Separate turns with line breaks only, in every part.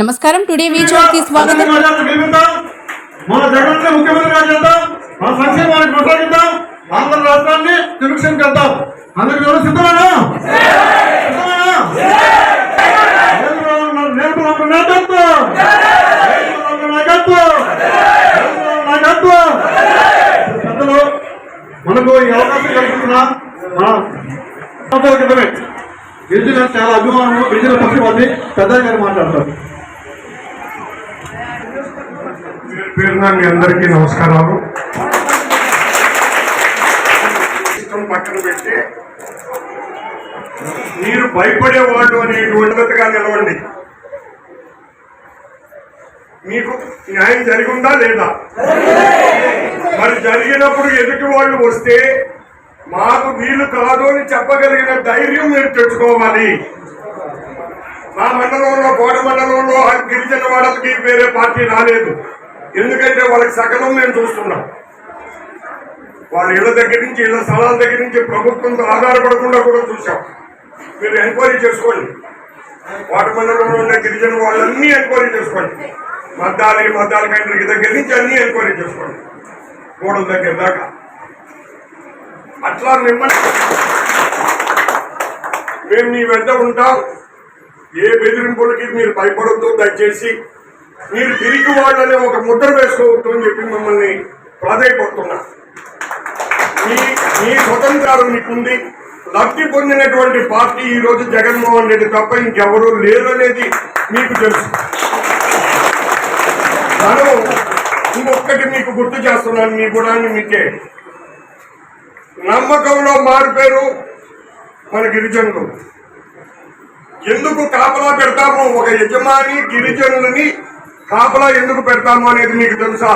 నమస్కారం. టుడే వీచోర్కి స్వాగతం
మన జగన్ ముఖ్యమంత్రిగా చేద్దాం మన సంక్షేమాన్ని కొనసాగిద్దాం ఆంధ్ర రాష్ట్రాన్ని సుభిక్షం చేద్దాం. అందరికి ఎవరు సిద్ధమేనా? పెద్దలు మనకు ఈ అవకాశం కల్పిస్తున్న క్రితమే గిరిజన చాలా అభిమానం గిరిజన పక్షపాతి పెద్ద గారు మాట్లాడతారు.
పేరున మీ అందరికీ నమస్కారాలు. ఇష్టం పక్కన పెట్టి మీరు భయపడే వాళ్ళు అనేటువంటిగా నిలవండి. మీకు న్యాయం జరిగిందా లేదా? మరి జరిగినప్పుడు ఎదుటి వాళ్ళు వస్తే మాకు వీలు కాదు అని చెప్పగలిగిన ధైర్యం మీరు తెచ్చుకోవాలి. మా మండలంలో కోట మండలంలో గిరిజన వాళ్ళకి వేరే పార్టీ రాలేదు. ఎందుకంటే వాళ్ళకి సకలం మేము చూస్తున్నాం. వాళ్ళ ఇళ్ళ దగ్గర నుంచి ఇళ్ళ స్థలాల దగ్గర నుంచి ప్రభుత్వంతో ఆధారపడకుండా కూడా చూసాం మీరు ఎంక్వైరీ చేసుకోండి. వాటి మండలంలో ఉన్న గిరిజన వాళ్ళన్నీ ఎంక్వైరీ చేసుకోండి. మద్దాలి మద్దాల కంట్రీకి దగ్గర నుంచి అన్ని ఎంక్వైరీ చేసుకోండి. గోడల దగ్గర దాకా. అట్లా మిమ్మల్ని మేము మీ వెంట ఉంటాం. ఏ బెదిరింపులకి మీరు భయపడద్దు దయచేసి మీరు తిరిగి వాళ్ళని ఒక ముద్ర వేసుకోవద్దు అని చెప్పి మిమ్మల్ని ప్రాధాయపడుతున్నా. మీ మీ స్వతంత్రాలు మీకుంది. లబ్ధి పొందినటువంటి పార్టీ ఈరోజు జగన్మోహన్ రెడ్డి తప్ప ఇంకెవరూ లేరు అనేది మీకు తెలుసు. తను ఇంకొక్కటి మీకు గుర్తు చేస్తున్నాను మీ గుణాన్ని మీకే. నమ్మకంలో మారిపోయారు మన గిరిజనులు. ఎందుకు కాపలా పెడతాము ఒక యజమాని గిరిజనులని కాపలా ఎందుకు పెడతాము అనేది మీకు తెలుసా?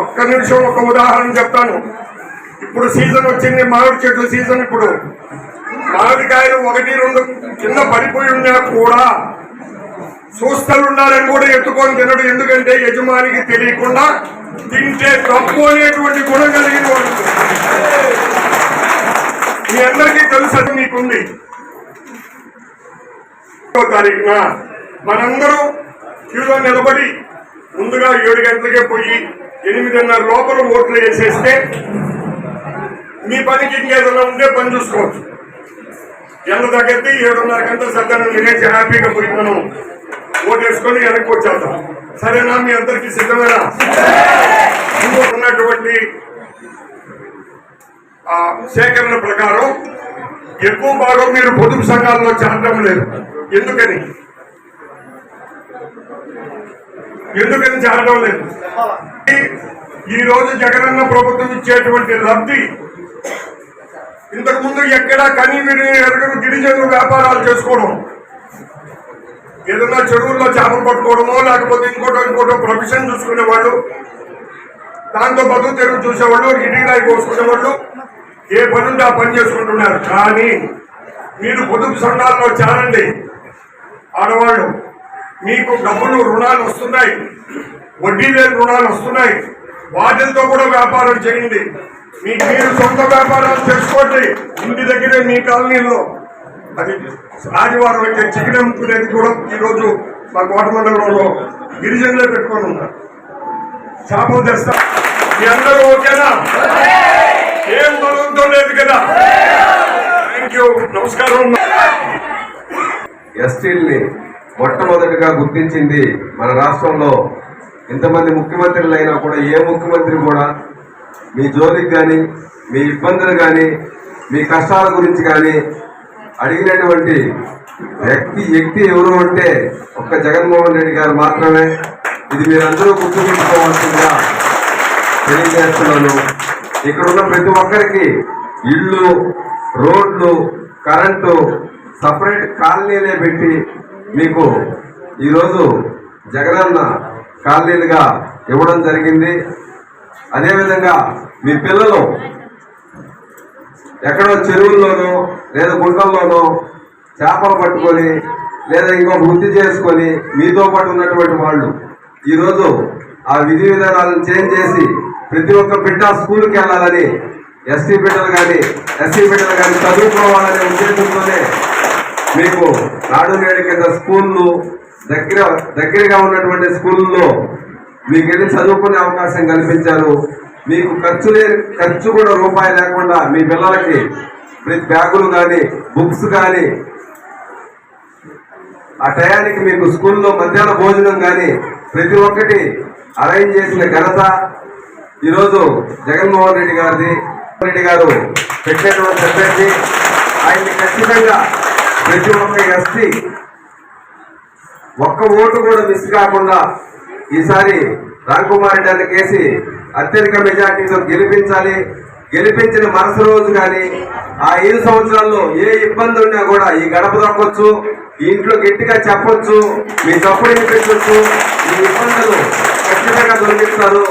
ఒక్క నిమిషం ఒక ఉదాహరణ చెప్తాను. ఇప్పుడు సీజన్ వచ్చింది మామిడి చెట్ల సీజన్ ఇప్పుడు. మామిడికాయలు ఒకటి రెండు కింద పడిపోయి ఉన్నా కూడా చూస్తలు ఉండాలని కూడా ఎత్తుకొని తినడు ఎందుకంటే యజమానికి తెలియకుండా తింటే తప్పు అనేటువంటి గుణం కలిగిన వాళ్ళు మీ అందరికీ తెలుసు అది మీకుంది. తారీఖున మనందరూ క్యూలో నిలబడి ముందుగా ఏడు గంటలకే పోయి ఎనిమిదిన్నర లోపల ఓట్లు వేసేస్తే మీ పనికి ఇంకేదైనా ఉంటే పని చూసుకోవచ్చు. ఎండ తగ్గితే ఏడున్నర గంటల సత్యాన్ని తినేసి హ్యాపీగా పోయి మనం ఓటేసుకొని వెనక్కి వచ్చేద్దాం. సరేనా మీ అందరికీ సిద్ధమేనా? ఉన్నటువంటి సేకరణ ప్రకారం ఎక్కువ భాగం మీరు పొదుపు సంఘాల్లో చేరడం లేదు. ఎందుకని? ఎందుకని జరగడం లేదు. ఈ- రోజు జగనన్న ప్రభుత్వం ఇచ్చేటువంటి లబ్ధి ఇంతకుముందు ఎక్కడా కనీ విని ఎరగని గిరిజనులు వ్యాపారాలు చేసుకోవడం ఏదన్నా చెరువుల్లో చేపలు పట్టుకోవడమో లేకపోతే ఇంకోటో ఇంకోటో ప్రొఫెషన్ చూసుకునేవాళ్ళు దాంతో బతుకు తెరువు చూసేవాళ్ళు ఇటీరాయి కోసుకునేవాళ్ళు ఏ పని ఉంటే ఆ పని చేసుకుంటున్నారు. కానీ మీరు పొదుపు సంఘాల్లో చేరండి. ఆడవాళ్ళు మీకు డబ్బులు రుణాలు వస్తున్నాయి. వడ్డీ లేని రుణాలు వస్తున్నాయి. వాటితో కూడా వ్యాపారం చేయండి. మీకు మీరు సొంత వ్యాపారాలు చేసుకోండి. ఇంటి దగ్గరే మీ కాలనీలో. అది ఆదివారం అయితే చికెన్ అమ్ముకునేది కూడా ఈరోజు మా కోట మండలంలో గిరిజనులే పెట్టుకొని ఉన్నారు. చేపలు తెస్తా. మీ అందరూ ఓకేనా? ఏం బలంతో లేదు కదా? థ్యాంక్ యూ నమస్కారం.
ఎస్టీల్ని మొట్టమొదటిగా గుర్తించింది మన రాష్ట్రంలో ఇంతమంది ముఖ్యమంత్రులు అయినా కూడా ఏ ముఖ్యమంత్రి కూడా మీ జోలికి కానీ మీ ఇబ్బందులు కానీ మీ కష్టాల గురించి కానీ అడిగినటువంటి వ్యక్తి వ్యక్తి ఎవరు అంటే ఒక్క జగన్మోహన్ రెడ్డి గారు మాత్రమే. ఇది మీరందరూ గుర్తుపెట్టుకోవాల్సిందిగా తెలియజేస్తున్నాను. ఇక్కడ ఉన్న ప్రతి ఒక్కరికి ఇళ్ళు రోడ్లు కరెంటు సపరేట్ కాలనీలే పెట్టి మీకు ఈరోజు జగనన్న కాలనీలుగా ఇవ్వడం జరిగింది. అదేవిధంగా మీ పిల్లలు ఎక్కడో చెరువుల్లోనో లేదా గుంటల్లోనో చేపలు పట్టుకొని లేదా ఇంకొక వృత్తి చేసుకొని మీతో పాటు ఉన్నటువంటి వాళ్ళు ఈరోజు ఆ విధి విధానాలను చేంజ్ చేసి ప్రతి ఒక్క బిడ్డ స్కూల్కి వెళ్ళాలని ఎస్సీ బిడ్డలు కానీ ఎస్సీ బిడ్డలు కానీ చదువుకోవాలనే ఉద్దేశంతోనే మీకు నాడు నేడు కింద స్కూళ్ళు దగ్గర దగ్గరగా ఉన్నటువంటి స్కూల్లో మీకు వెళ్ళి చదువుకునే అవకాశం కల్పించారు? మీకు ఖర్చు లే ఖర్చు కూడా రూపాయి లేకుండా మీ పిల్లలకి ప్రతి బ్యాగులు కానీ బుక్స్ కానీ ఆ టయానికి మీకు స్కూల్లో మధ్యాహ్న భోజనం కానీ ప్రతి ఒక్కటి అరేంజ్ చేసిన ఘనత ఈరోజు జగన్మోహన్ రెడ్డి గారిది. రెడ్డి గారు పెట్టినటువంటి అభ్యర్థి. ఆయన్ని ఖచ్చితంగా ప్రతి ఒక్క ఎస్టీ ఒక్క ఓటు కూడా మిస్ కాకుండా ఈసారి రామ్కుమార్ రెడ్డి అని కేసి అత్యధిక మెజార్టీతో గెలిపించాలి. గెలిపించిన మరుస రోజు కానీ ఆ ఐదు సంవత్సరాల్లో ఏ ఇబ్బంది ఉన్నా కూడా ఈ గడప దొక్కొచ్చు ఇంట్లో గట్టిగా చెప్పొచ్చు మీ తప్పుడు వినిపించవచ్చు మీ ఇబ్బందులు ఖచ్చితంగా దొరికిస్తారు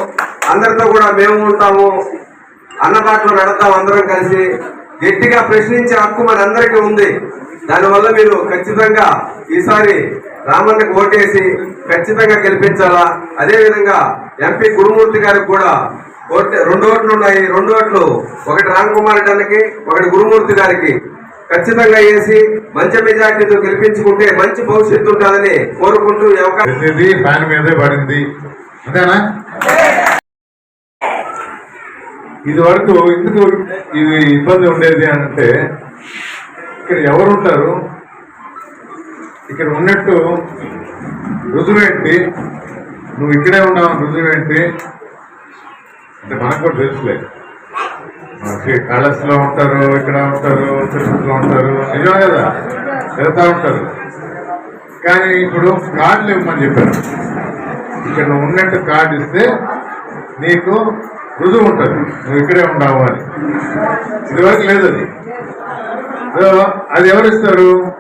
అందరితో కూడా మేము ఉంటాము. అన్నపాట్లు పెడతాం అందరం కలిసి. గట్టిగా ప్రశ్నించే హక్కు మనందరికీ ఉంది. దానివల్ల మీరు ఖచ్చితంగా ఈసారి రామన్నకు ఓటేసి ఖచ్చితంగా గెలిపించాలా? అదేవిధంగా ఎంపీ గురుమూర్తి గారికి కూడా ఓట్ రెండు ఓట్లు ఉన్నాయి. రెండు ఓట్లు ఒకటి రామ్ కుమార్ రెడ్డికి ఒకటి గురుమూర్తి గారికి. ఖచ్చితంగా వేసి మంచి మెజార్టీతో గెలిపించుకుంటే మంచి భవిష్యత్తు ఉంటుందని కోరుకుంటూ అవకాశం
ఫ్యాన్ మీదే పడింది. అంతేనా? ఇది వరకు ఎందుకు ఇది ఇబ్బంది ఉండేది అంటే ఇక్కడ ఎవరు ఉంటారు ఇక్కడ ఉన్నట్టు రుజువేంటి? నువ్వు ఇక్కడే ఉన్నావు రుజువేంటి? అంటే మనకు కూడా తెలుసులే. కాళస్లో ఉంటారు ఇక్కడ ఉంటారు తిరుపతిలో ఉంటారు నిజమే కదా? వెళ్తా ఉంటారు. కానీ ఇప్పుడు కార్డులు ఇవ్వమని చెప్పారు. ఇక్కడ నువ్వు ఉన్నట్టు కార్డు ఇస్తే నీకు రుజువు ఉంటుంది. నువ్వు ఇక్కడే ఉండవు అని. ఇదివరకు లేదు అది. సో అది ఎవరు ఇస్తారు?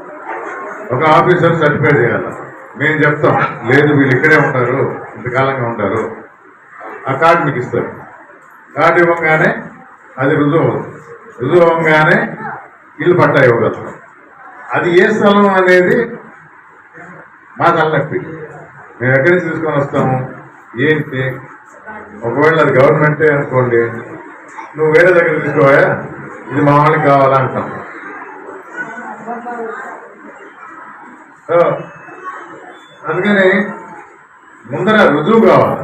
ఒక ఆఫీసర్ సర్టిఫై చేయాలి. మేము చెప్తాం. లేదు వీళ్ళు ఇక్కడే ఉంటారు. ఇంతకాలంగా ఉంటారు ఆ కార్డు మీకు ఇస్తారు. కార్డు ఇవ్వగానే అది రుజువు అవుతుంది. రుజువు అవ్వగానే ఇల్లు పట్టా ఇవ్వగలుగుతాం. అది ఏ స్థలం అనేది మా తలనొప్పి. మేము ఎక్కడి నుంచి తీసుకొని వస్తాము? ఏంటి? ఒకవేళ అది గవర్నమెంటే అనుకోండి నువ్వు వేరే దగ్గర తీసుకోవా? ఇది మా వాళ్ళకి కావాలా అంటాం. అందుకని ముందర రుజువు కావాలి.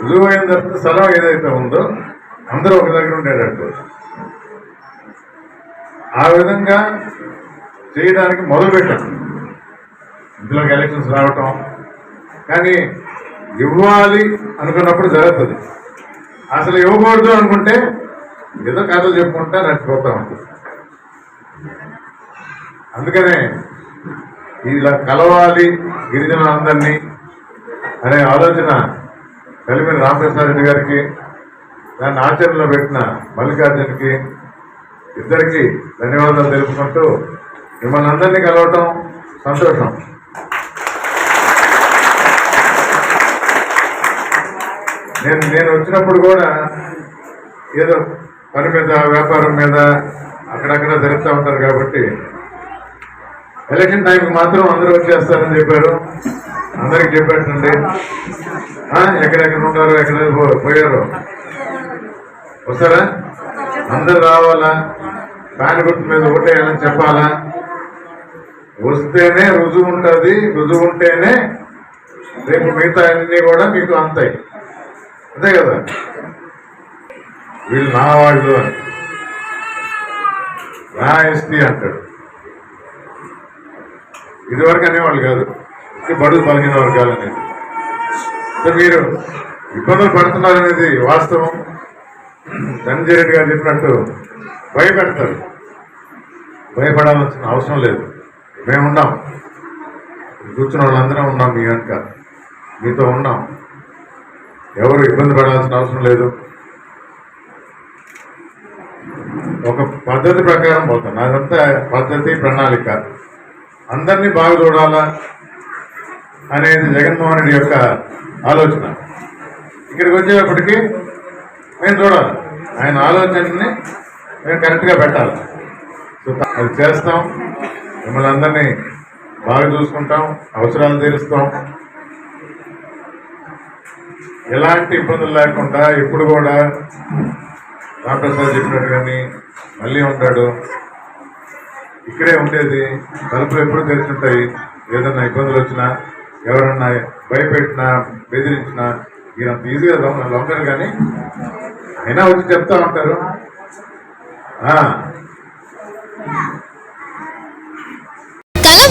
రుజువు అయిన తర్వాత స్థలం ఏదైతే ఉందో అందరూ ఒక దగ్గర ఉండేటట్టు ఆ విధంగా చేయడానికి మొదలుపెట్టాం ఇందులోకి ఎలక్షన్స్ రావటం. కానీ ఇవ్వాలి అనుకున్నప్పుడు జరుగుతుంది. అసలు ఇవ్వకూడదు అనుకుంటే ఏదో కథలు చెప్పుకుంటా నడిచిపోతా అందుకనే ఇలా కలవాలి గిరిజనులందరినీ అనే ఆలోచన కలిపిన రామప్రసాద్ రెడ్డి గారికి దాన్ని ఆచరణలో పెట్టిన మల్లికార్జున్కి ఇద్దరికి ధన్యవాదాలు తెలుపుకుంటూ మిమ్మల్ని అందరినీ కలవటం సంతోషం. నేను నేను వచ్చినప్పుడు కూడా ఏదో పని మీద వ్యాపారం మీద అక్కడక్కడ జరుగుతూ ఉంటారు కాబట్టి ఎలక్షన్ టైంకి మాత్రం అందరూ వచ్చేస్తారని చెప్పారు. అందరికి చెప్పేటండి. ఎక్కడెక్కడ ఉంటారో ఎక్కడ పో- పోయారు. వస్తారా? అందరు రావాలా? ఫ్యాన్ గుర్తు మీద ఓటేయాలని చెప్పాలా? వస్తేనే రుజువు ఉంటుంది. రుజువు ఉంటేనే రేపు మిగతా అన్నీ కూడా మీకు అంతాయి. అంతే కదా. వీళ్ళు నా వాళ్ళు అని. నా ఎస్టీ అంటాడు. ఇదివరకు అనేవాళ్ళు కాదు. బడుగు బలహీన వర్గాలు అనేది సో మీరు ఇబ్బందులు పడుతున్నారు అనేది వాస్తవం. ధనంజయ రెడ్డి గారు చెప్పినట్టు భయపెడతారు. భయపడాల్సిన అవసరం లేదు. మేము ఉన్నాం కూర్చున్న వాళ్ళందరం ఉన్నాం మీ వెనుక. మీతో ఉన్నాం. ఎవరు ఇబ్బంది పడాల్సిన అవసరం లేదు. ఒక పద్ధతి ప్రకారం పోతాం. అదంతా పద్ధతి ప్రణాళిక అందరినీ బాగా చూడాలా అనేది జగన్మోహన్ రెడ్డి యొక్క ఆలోచన. ఇక్కడికి వచ్చేటప్పటికి మేము చూడాలి. ఆయన ఆలోచనని మేము కరెక్ట్గా పెట్టాలి. సో అది చేస్తాం. మిమ్మల్ని అందరినీ బాగా చూసుకుంటాం. అవసరాలు తీరుస్తాం. ఎలాంటి ఇబ్బందులు లేకుండా ఇప్పుడు కూడా రామప్రసాద్ చెప్పినట్టు కానీ మళ్ళీ ఉంటాడు. ఇక్కడే ఉండేది. తలుపులు ఎప్పుడు తెరుచుంటాయి. ఏదన్నా ఇబ్బందులు వచ్చినా ఎవరన్నా భయపెట్టినా బెదిరించినా ఈయన అంత ఈజీగా లొంగ లొంగరు కానీ అయినా వచ్చి చెప్తా ఉంటారు.